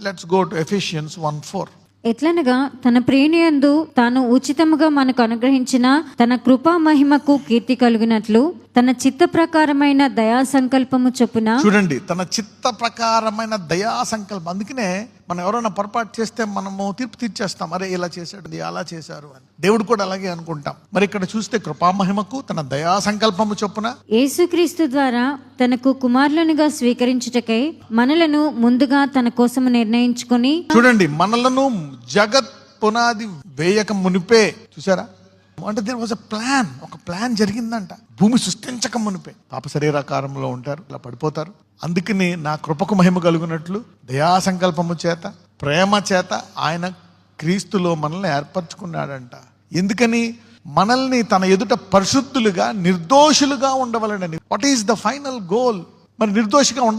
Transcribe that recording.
Let's go to Ephesians one four ఎట్లనగా తన ప్రేణియందు తాను ఉచితముగా మనకు అనుగ్రహించిన తన కృపా మహిమకు కీర్తి కలుగునట్లు తన చిత్త ప్రకారమైన దయా సంకల్పము చొప్పున చూడండి తన చిత్త ప్రకారమైన దయా సంకల్పం. అందుకనే మనం ఎవరైనా పొరపాటు చేస్తే మనము తీర్పు తీర్చేస్తాం. అరే ఇలా చేశాడు అలా చేశారు అని. దేవుడు కూడా అలాగే అనుకుంటాం. మరి ఇక్కడ చూస్తే కృపామహిమకు తన దయా సంకల్పము చొప్పున యేసుక్రీస్తు ద్వారా తనకు కుమారులనుగా స్వీకరించుటకై మనలను ముందుగా తన కోసము నిర్ణయించుకొని చూడండి మనలను జగత్ పునాది వేయక మునిపే. చూసారా? అంటే దేర్ వాజ్ ప్లాన్ ఒక ప్లాన్ జరిగిందంట. భూమి సృష్టించక మునిపే. పాప శరీరాకారంలో ఉంటారు ఇలా పడిపోతారు. అందుకని నా కృపకు మహిమ కలుగునట్లు దయా సంకల్పము చేత ప్రేమ చేత ఆయన క్రీస్తులో మనల్ని ఏర్పరచుకున్నాడంట. ఎందుకని? మనల్ని తన ఎదుట పరిశుద్ధులుగా నిర్దోషులుగా ఉండవలనని. What is the final goal మరి నిర్దోషిగా ఉండ